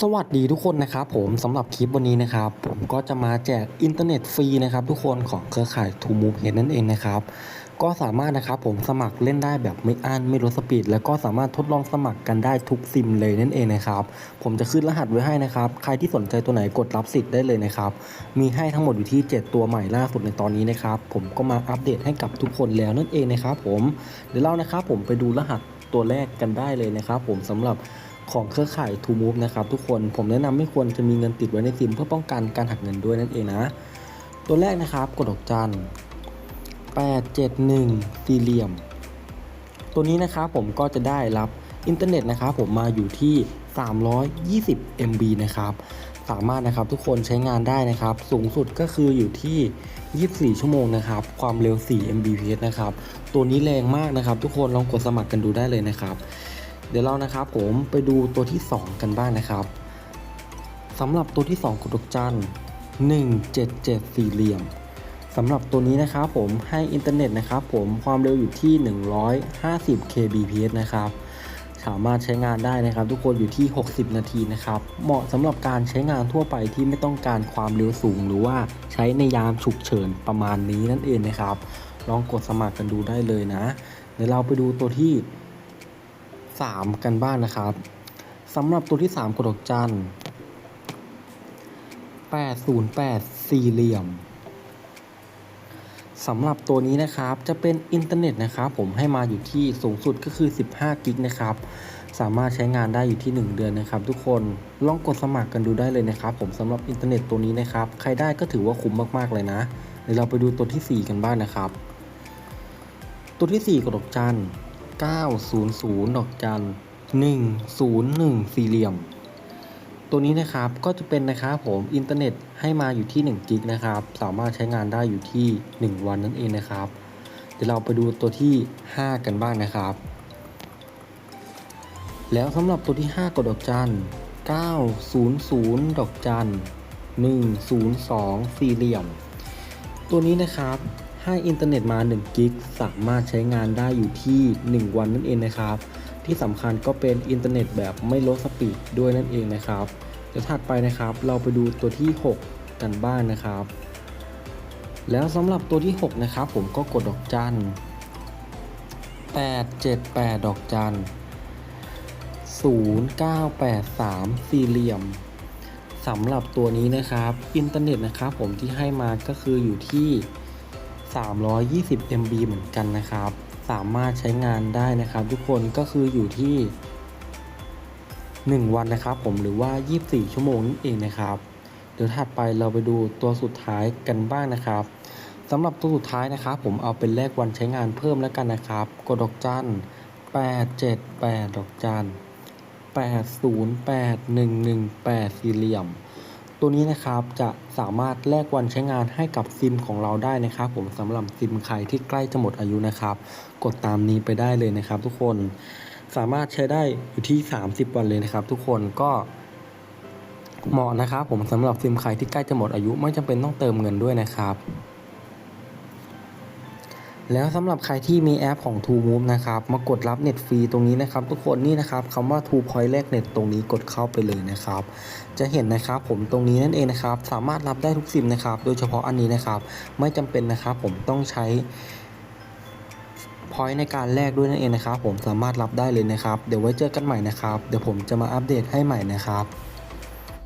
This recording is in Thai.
สวัสดีทุกคนนะครับผมสำหรับคลิปวันนี้นะครับ ผมก็จะมาแจกอินเทอร์เน็ตฟรีนะครับทุกคนของเครือข่าย t ูมู v เ h นั่นเองนะครับ ก็สามารถนะครับผมสมัครเล่นได้แบบไม่อั้นไม่ลดสปีด แล้วก็สามารถทดลองสมัครกันได้ทุกซิมเลยนั่นเองนะครับ ผมจะขึ้นรหัสไว้ให้นะครับ ใครที่สนใจตัวไหนกดรับสิทธิ์ได้เลยนะครับ มีให้ทั้งหมดอยู่ที่ 7 ตัวใหม่ล่าสุดในตอนนี้นะครับ ผมก็มาอัปเดตให้กับทุกคนแล้วนั่นเองนะครับผมเดี๋ยวเรานะครับผมไปดูรหัสตัวแรกกันได้เลยนะครับ ผมสำหรับ ของเครือข่าย t ูมู v นะครับทุกคนผมแนะนำไม่ควรจะมีเงินติดไว้ในซิมเพื่อป้องกันการหักเงินด้วยนั่นเองนะ ตัวแรกนะครับกดดอกจัน871สี่เหลี่ยม ตัวนี้นะครับผมก็จะได้รับอินเทอร์เน็ตนะครับผมมาอยู่ที่ 320 MB นะครับสามารถนะครับทุกคนใช้งานได้นะครับ สูงสุดก็คืออยู่ที่ 24 ชั่วโมงนะครับ ความเร็ว 4 Mbps นะครับ ตัวนี้แรงมากนะครับ ทุกคนลองกดสมัครกันดูได้เลยนะครับ ดี๋ยวเรานะครับผมไปดูตัวที่ 2 กันบ้างนะครับสำหรับตัวที่ 2กดดกจัน177 สี่เหลี่ยมสำหรับตัวนี้นะครับผมให้อินเทอร์เน็ตนะครับผมความเร็วอยู่ที่ 150 kbps นะครับสามารถใช้งานได้นะครับ ทุกคนอยู่ที่ 60 นาทีนะครับ เหมาะสำหรับการใช้งานทั่วไปที่ไม่ต้องการความเร็วสูง หรือว่าใช้ในยามฉุกเฉินประมาณนี้นั่นเองนะครับ ลองกดสมัครกันดูได้เลยนะ เดี๋ยวเราไปดูตัวที่ 3 กันบ้างนะครับสำหรับตัวที่ 3กดดกจัน808 สี่เหลี่ยมสำหรับตัวนี้นะครับจะเป็นอินเทอร์เน็ตนะครับผมให้มาอยู่ที่สูงสุดก็คือ 15 กิกนะครับสามารถใช้งานได้อยู่ที่ 1 เดือนนะครับ ทุกคนลองกดสมัครกันดูได้เลยนะครับ ผมสำหรับอินเทอร์เน็ตตัวนี้นะครับ ใครได้ก็ถือว่าคุ้มมากๆเลยนะเดี๋ยวเราไปดูตัวที่ 4 กันบ้างนะครับ ตัวที่ 4กดดกจัน 900ดอกจัน101สี่เหลี่ยม ตัวนี้นะครับก็จะเป็นนะครับผมอินเทอร์เน็ตให้มาอยู่ที่1กิกนะครับ สามารถใช้งานได้อยู่ที่ 1 วันนั่นเองนะครับ เดี๋ยวเราไปดูตัวที่ 5 กันบ้างนะครับ แล้วสำหรับตัวที่ 5กดดอกจัน900ดอกจัน102 สี่เหลี่ยม ตัวนี้นะครับ ให้อินเทอร์เน็ตมา1กิกสามารถใช้งานได้อยู่ที่ 1 วันนั่นเองนะครับ ที่สำคัญก็เป็นอินเทอร์เน็ตแบบไม่ลดสปีดด้วยนั่นเองนะครับเดี๋ยวถัดไปนะครับ เราไปดูตัวที่ 6 กันบ้างนะครับ แล้วสำหรับตัวที่ 6 นะครับ ผมก็กดดอกจัน878 ดอกจัน0983 สี่เหลี่ยมสำหรับตัวนี้นะครับ อินเทอร์เน็ตนะครับผมที่ให้มาก็คืออยู่ที่ 320 MB เหมือนกันนะครับ สามารถใช้งานได้นะครับ ทุกคนก็คืออยู่ที่ 1 วันนะครับผมหรือว่า 24 ชั่วโมงนั่นเองนะครับ เดี๋ยวถัดไปเราไปดูตัวสุดท้ายกันบ้างนะครับสำหรับตัวสุดท้ายนะครับผมเอาเป็นแลกวันใช้งานเพิ่มแล้วกันนะครับ กดดอกจัน878 ดอกจัน 808 118 สี่เหลี่ยม ตัวนี้นะครับจะสามารถแลกวันใช้งานให้กับซิมของเราได้นะครับ ผมสำหรับซิมใครที่ใกล้จะหมดอายุนะครับ กดตามนี้ไปได้เลยนะครับ ทุกคนสามารถใช้ได้อยู่ที่ 30 วันเลยนะครับ ทุกคนก็เหมาะนะครับ ผมสำหรับซิมใครที่ใกล้จะหมดอายุไม่จำเป็นต้องเติมเงินด้วยนะครับ แล้วสำหรับใครที่มีแอปของ True Move นะครับ มากดรับเน็ตฟรีตรงนี้นะครับ ทุกคนนี่นะครับคำว่า True Point แลกเน็ตตรงนี้กดเข้าไปเลยนะครับ จะเห็นนะครับผมตรงนี้นั่นเองนะครับ สามารถรับได้ทุกซิมนะครับ โดยเฉพาะอันนี้นะครับ ไม่จำเป็นนะครับผมต้องใช้พอยต์ในการแลกด้วยนั่นเองนะครับ ผมสามารถรับได้เลยนะครับ เดี๋ยวไว้เจอกันใหม่นะครับ เดี๋ยวผมจะมาอัปเดตให้ใหม่นะครับ